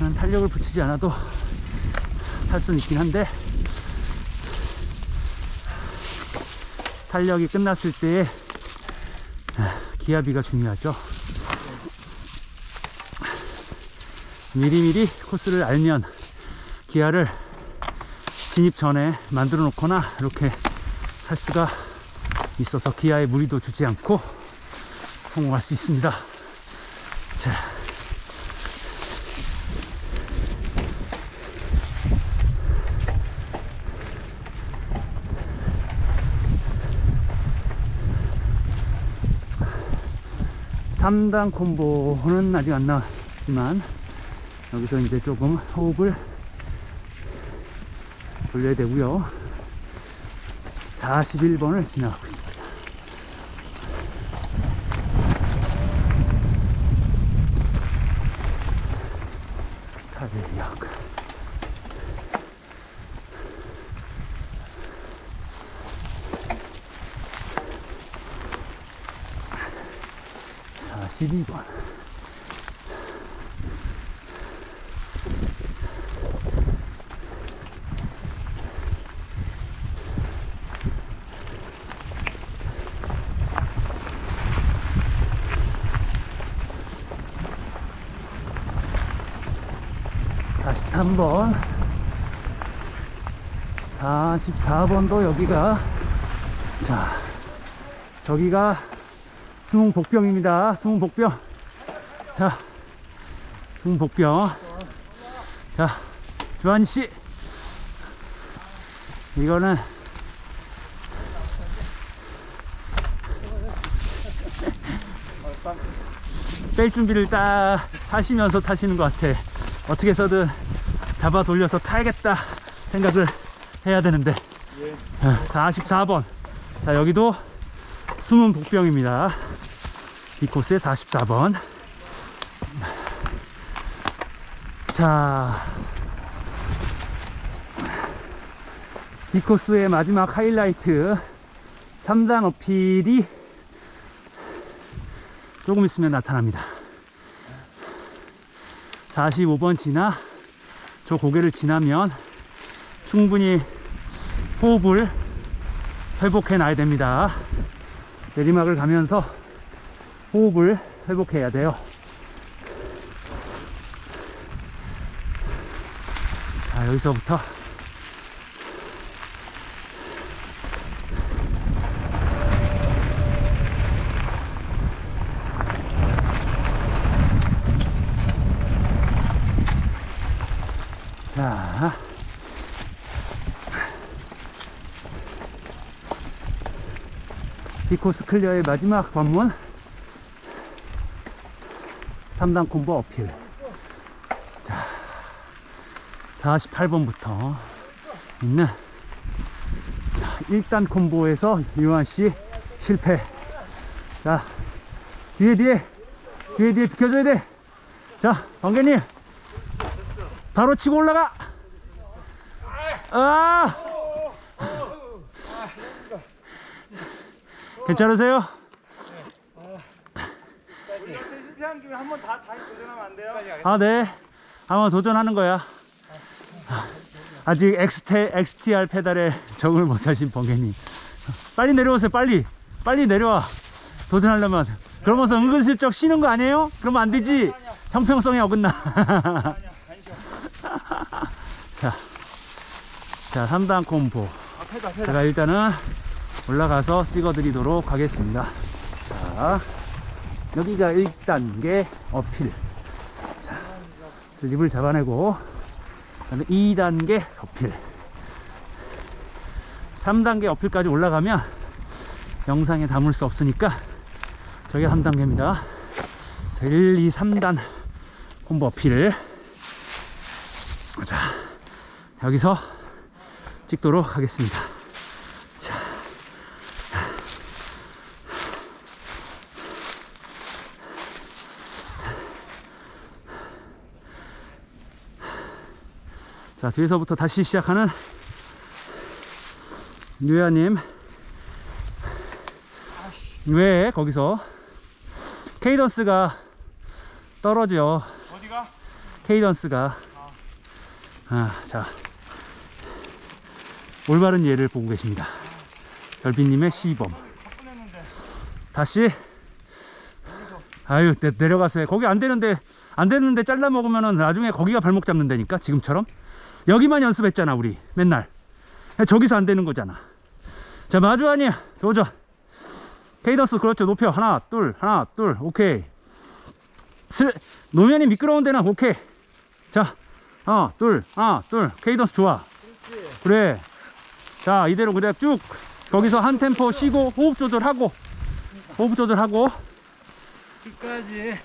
난 탄력을 붙이지 않아도 탈 수는 있긴 한데 탄력이 끝났을 때의 기압비가 중요하죠. 미리미리 코스를 알면 기아를 진입 전에 만들어 놓거나 이렇게 할 수가 있어서 기아에 무리도 주지 않고 성공할 수 있습니다. 자. 삼단 콤보는 아직 안 나왔지만 여기서 이제 조금 호흡을 돌려야 되고요. 41번을 지나가고 있습니다 사십이 번. 사십삼 번 44번도 여기가 자 저기가 수문 복병입니다. 수문 복병. 자, 수문 복병. 자, 주한 씨. 이거는 뺄 준비를 딱 하시면서 타시는 것 같아. 어떻게 해서든 잡아 돌려서 타야겠다 생각을 해야 되는데. 자, 44번. 자, 여기도 숨은 복병입니다. 이 코스의 44번. 자, 이 코스의 마지막 하이라이트 3단 어필이 조금 있으면 나타납니다. 45번 지나 저 고개를 지나면 충분히 호흡을 회복해 놔야 됩니다. 내리막을 가면서 호흡을 회복해야 돼요. 자, 여기서부터 자, 디코스 클리어의 마지막 관문. 3단 콤보 어필. 자 48번부터 있는 자, 1단 콤보에서 유한씨 실패. 자 뒤에 뒤에 뒤에 뒤에 비켜줘야 돼자 관계님. 바로 치고 올라가. 아 괜찮으세요? 실패한 김에 한번 다 다시 도전하면 안 돼요? 아, 네. 한번 도전하는 거야. 아직 XT, XTR 페달에 적응을 못하신 번개님. 빨리 내려오세요, 빨리. 빨리 내려와. 도전하려면. 그러면서 은근슬쩍 쉬는 거 아니에요? 그러면 안 되지. 형평성에 어긋나. 자, 자, 3단 콤보. 아 제가 일단은 올라가서 찍어 드리도록 하겠습니다. 자, 여기가 1단계 어필. 자, 립을 잡아내고, 그다음에 2단계 어필. 3단계 어필까지 올라가면 영상에 담을 수 없으니까 저게 3단계입니다. 1, 2, 3단 콤보 어필. 자, 여기서 찍도록 하겠습니다. 자, 뒤에서부터 다시 시작하는 유야님. 왜 거기서 케이던스가 떨어져. 어디가? 케이던스가 아, 자 올바른 예를 보고 계십니다. 별비님의 시범. 다시 아유 내, 내려가세요. 거기 안 되는데 안 되는데 잘라 먹으면은 나중에 거기가 발목 잡는 다니까 지금처럼 여기만 연습했잖아 우리 맨날 저기서 안 되는 거잖아. 자 마주하니 도전. 케이던스 그렇죠 높여 하나 둘 하나 둘 오케이. 슬 노면이 미끄러운 데는 오케이. 자 하나 둘 하나 둘 케이던스 좋아. 그래. 자 이대로 그래 쭉 거기서 한 템포 쉬고 호흡 조절하고 호흡 조절하고 끝까지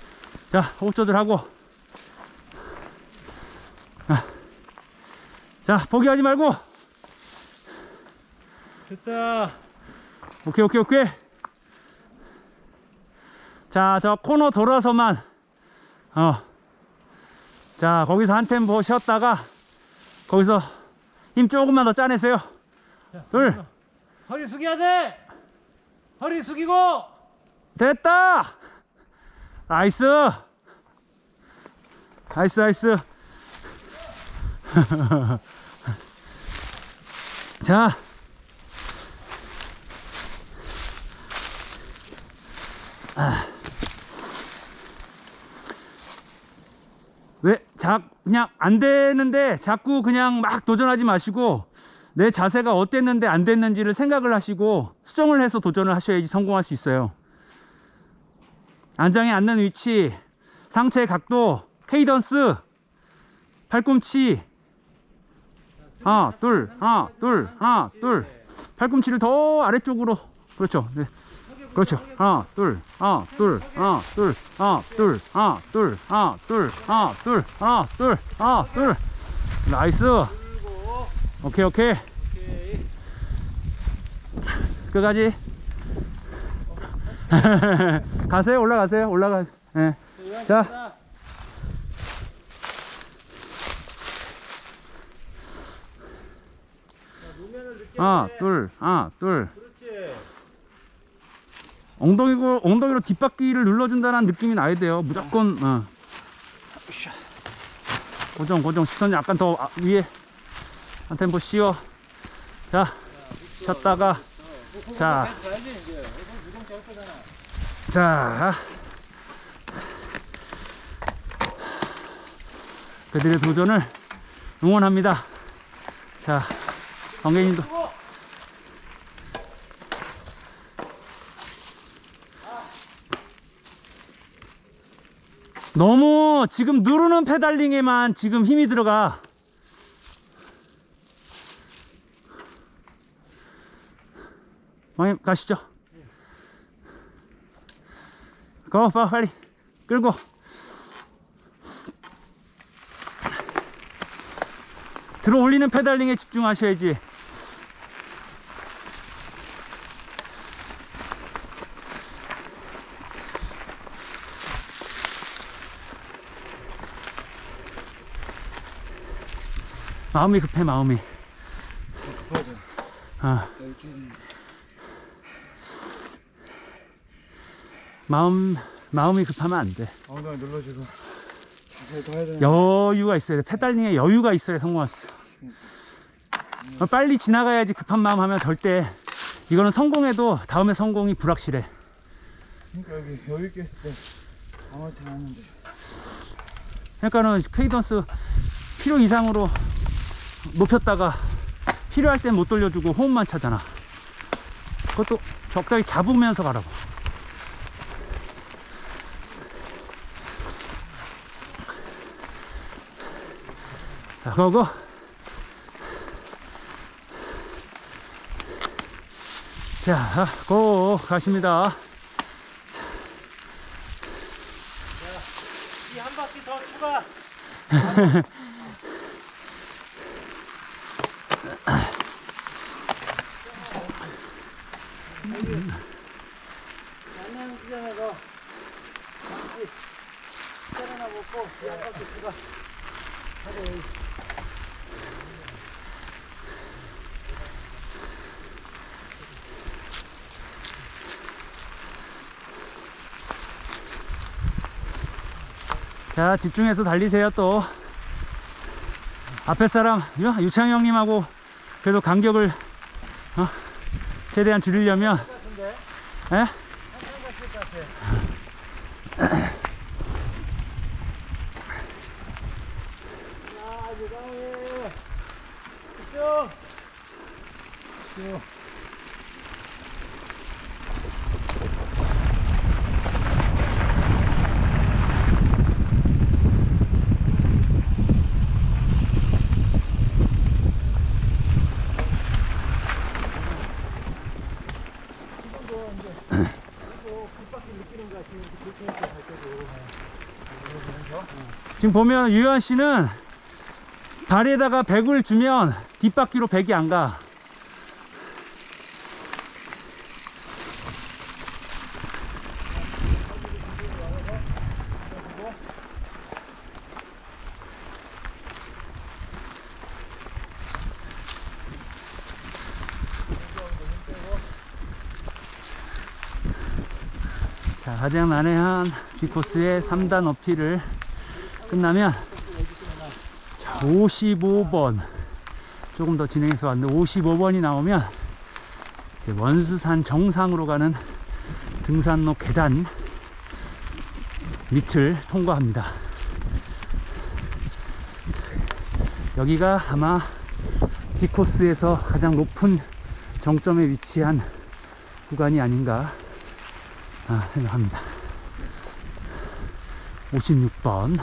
자 호흡 조절하고 아. 자 포기하지 말고. 됐다. 오케이 오케이 오케이. 자 저 코너 돌아서만 어자 거기서 한 템포 쉬었다가 거기서 힘 조금만 더 짜내세요. 둘. 허리 숙여야 돼. 허리 숙이고. 됐다. 나이스. 나이스 나이스 자 아. 왜, 자, 그냥 안 되는데 자꾸 그냥 막 도전하지 마시고 내 자세가 어땠는데 안 됐는지를 생각을 하시고 수정을 해서 도전을 하셔야지 성공할 수 있어요. 안장에 앉는 위치, 상체 각도, 케이던스, 팔꿈치, 하나, 둘, 하나, 둘, 하나, 둘. 팔꿈치를 더 아래쪽으로. 그렇죠. 네. 그렇죠. 하나, 둘, 하나, 둘, 하나, 둘, 하나, 둘, 하나, 둘, 하나, 둘, 하나, 둘, 하나, 둘, 하나, 둘. 나이스. 오케이, 오케이. 끝까지. 가세요, 올라가세요, 올라가. 예. 자. 하나, 둘, 하나, 둘. 그렇지 엉덩이로, 엉덩이로 뒷바퀴를 눌러준다는 느낌이 나야 돼요. 무조건, 어. 고정, 고정. 시선이 약간 더 아- 위에. 한 템포 쉬어. 자, 쉬었다가. 자, 자. 그들의 도전을 응원합니다. 자, 관계님도. 너무 지금 누르는 페달링에만 지금 힘이 들어가. 왕님 가시죠. 고, 빠, 빨리 끌고. 들어 올리는 페달링에 집중하셔야지. 마음이 급해 마음이. 급하죠 아, 마음 마음이 급하면 안 돼. 엉덩이 눌러주고 자세히 더 해야 되나 여유가 있어야 돼. 페달링에 여유가 있어야 성공할 수. 어, 빨리 지나가야지 급한 마음 하면 절대 이거는 성공해도 다음에 성공이 불확실해. 그러니까 여기 여유 있게 했을 때 아무렇지 않았는데 그러니까는 케이던스 필요 이상으로 높였다가 필요할 땐 못 돌려주고 호흡만 차잖아. 그것도 적당히 잡으면서 가라고. 자, 그거 자, 고 가십니다. 이 한 바퀴 더 추가 자, 집중해서 달리세요, 또. 앞에 사람, 유- 유창 형님하고 그래도 간격을, 어, 최대한 줄이려면? 예? 야, 지금 보면 유현 씨는 다리에다가 백을 주면 뒷바퀴로 백이 안 가. 자, 가장 난해한 B코스의 3단 어필을 끝나면 자, 55번 조금 더 진행해서 왔는데 55번이 나오면 이제 원수산 정상으로 가는 등산로 계단 밑을 통과합니다. 여기가 아마 B코스에서 가장 높은 정점에 위치한 구간이 아닌가 아, 생각합니다. 56번